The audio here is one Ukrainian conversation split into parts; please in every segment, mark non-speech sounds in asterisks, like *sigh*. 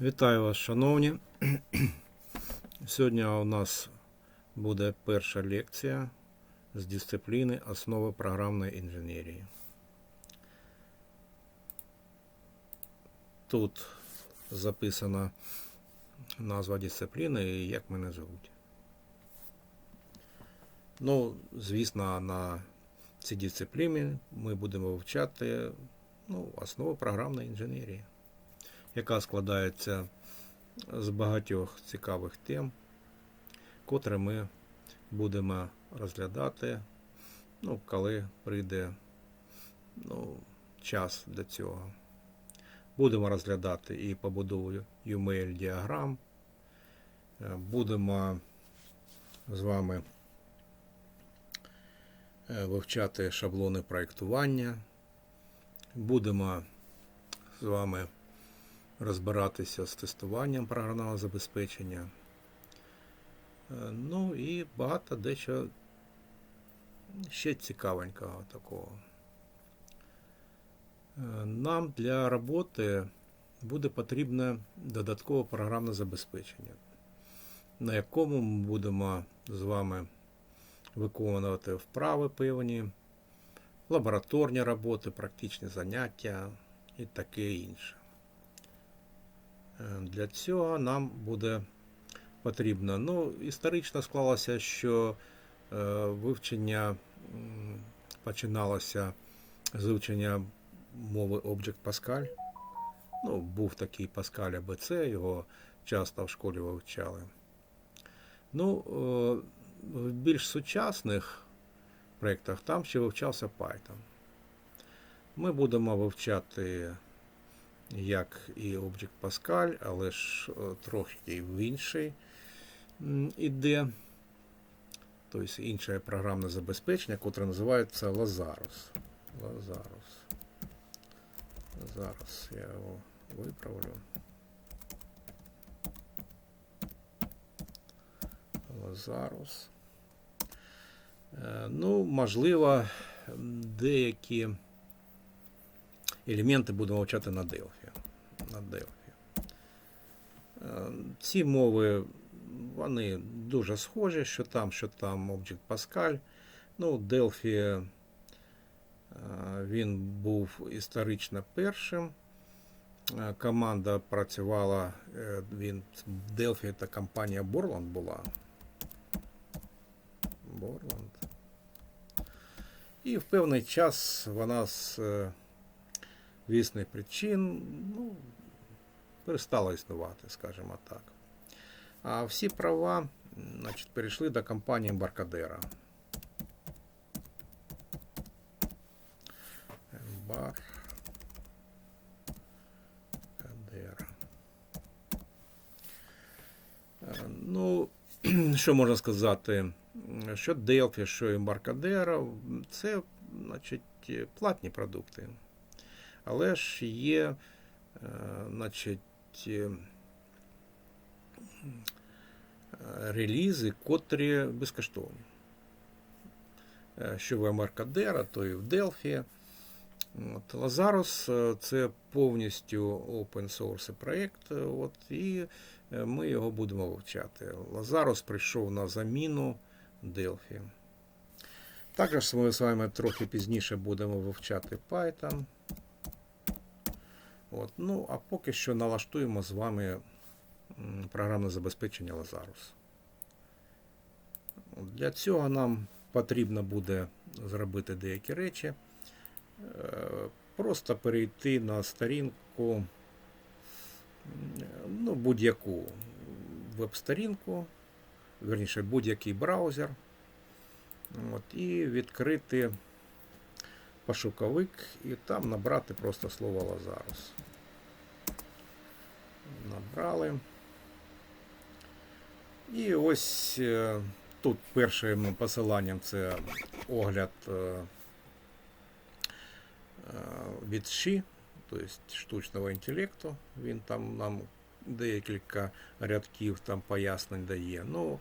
Вітаю вас, шановні. *clears throat* Сьогодні у нас буде перша лекція з дисципліни Основи програмної інженерії. Тут записана назва дисципліни і як мене звуть. Ну, звісно, на цій дисципліні ми будемо вивчати ну, основи програмної інженерії яка складається з багатьох цікавих тем, котре ми будемо розглядати, ну, коли прийде ну, час для цього. Будемо розглядати і побудову UML діаграм. Е, Будемо з вами е, вивчати шаблони проєктування. Будемо з вами розбиратися з тестуванням програмного забезпечення. Е, Ну і багато дещо ще цікавенького такого. Е, Нам для роботи буде потрібне додаткове програмне забезпечення, на якому ми будемо з вами виконувати вправи певні, лабораторні роботи, практичні заняття і таке інше. Е, Для цього нам буде потрібно. Ну, історично склалося, що е, вивчення починалося з вивчення мови Object Pascal. Ну, був такий Pascal ABC, його часто в школі вивчали. Ну, е, в більш сучасних проєктах там ще вивчався Python. Ми будемо вивчати як і Object Pascal, але ж е, трохи в інший іде. Тобто інше програмне забезпечення, котре називається Lazarus. Lazarus. Зараз я його виправлю. Lazarus. Е, Ну, можливо, деякі елементи будемо вивчати на Delphi. На Delphi. Е, Ці мови вони дуже схожі, що там, що там Object Pascal. Ну, Delphi е, він був історично першим. Е, Команда працювала, він Delphi це компанія Borland була. Borland. І в певний час вона з вісних причин ну, перестала існувати, скажімо так. А всі права значить, перейшли до компанії Embarcadero. Embarcadero. Е, Ну, *clears throat* що можна сказати? Що Delphi, що Embarcadero, це значить, платні продукти. Але ж є е, значить, е, релізи, котрі безкоштовні. Е, Що в Embarcadero, то і в Delphi. От, е, це повністю open source проєкт, і ми його будемо вивчати. Lazarus прийшов на заміну Delphi. Також ми з вами трохи пізніше будемо вивчати Python. От, ну, а поки що налаштуємо з вами програмне забезпечення Lazarus. Для цього нам потрібно буде зробити деякі речі. Е, Просто перейти на сторінку, ну, будь-яку веб-сторінку, верніше будь-який браузер. От, і відкрити пошуковик і там набрати просто слово Lazarus. Набрали. І ось е, тут першим посиланням це огляд е, е, від ШІ, тобто штучного інтелекту. Він там нам декілька рядків там пояснень дає. Ну,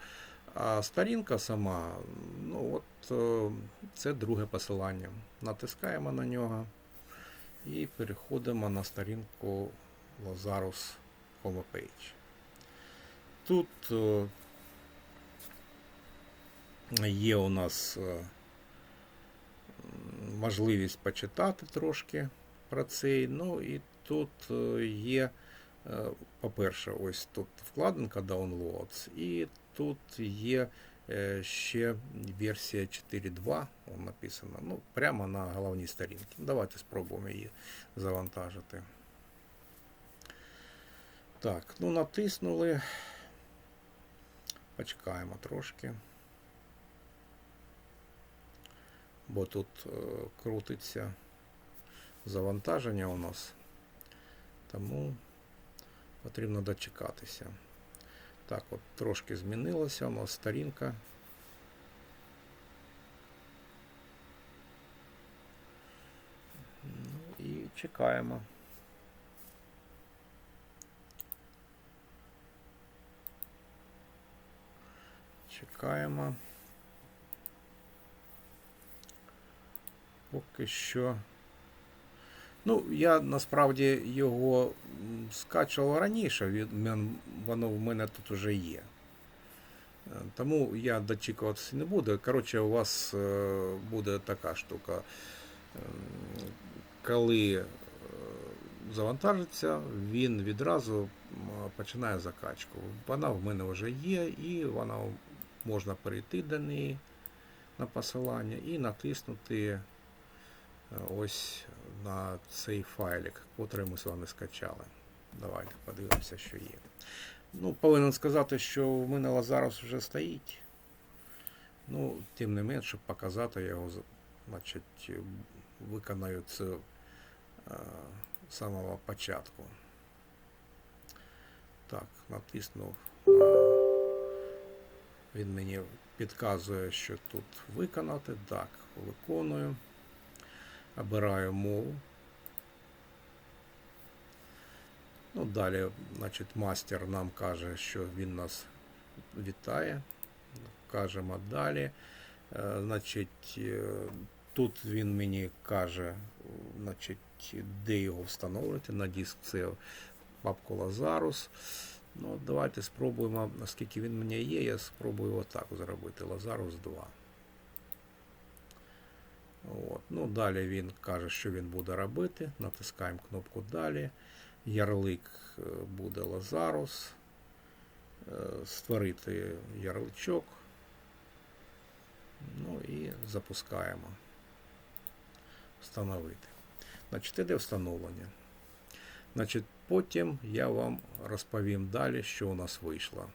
а сторінка сама, ну от е, це друге посилання. Натискаємо на нього і переходимо на сторінку Lazarus homepage. Тут е, є у нас е, можливість почитати трошки про цей. Ну і тут є, по-перше, ось тут вкладинка Downloads, і тут є е, ще версія 4.2 он написано. Ну, прямо на головній сторінці. Давайте спробуємо її завантажити. Так, ну натиснули. Почекаємо трошки. Бо тут е, крутиться завантаження у нас. Тому потрібно дочекатися. Так, от трошки змінилося, у нас сторінка. Ну і чекаємо. Чекаємо. Поки що. Ну, я насправді його скачував раніше, воно в мене тут уже є. Е, Тому я дочікуватися не буду. Коротше, у вас е, буде така штука. Ем, Коли е, завантажиться, він відразу починає закачку. Вона в мене вже є, і вона можна перейти до неї на посилання і натиснути е, ось на цей файлик, котрий ми з вами скачали. Давайте подивимося, що є. Ну, повинен сказати, що в мене Лазарус вже стоїть. Ну, тим не менш, щоб показати його, значить, виконаю це е, з самого початку. Так, натиснув. Він мені підказує, що тут виконати. Так, виконую. Обираю мову. Ну, далі, значить, мастер нам каже, що він нас вітає. Кажемо далі. Е, Значить, е, тут він мені каже, значить, де його встановлювати. На диск це папку Lazarus. Ну, давайте спробуємо, наскільки він в мене є, я спробую отак зробити. Lazarus 2. От. Ну, далі він каже, що він буде робити. Натискаємо кнопку Далі. Ярлик е, буде Lazarus. Е, Створити ярличок. Ну і запускаємо. Встановити. Значить, іде встановлення. Значить, потім я вам розповім далі, що у нас вийшло.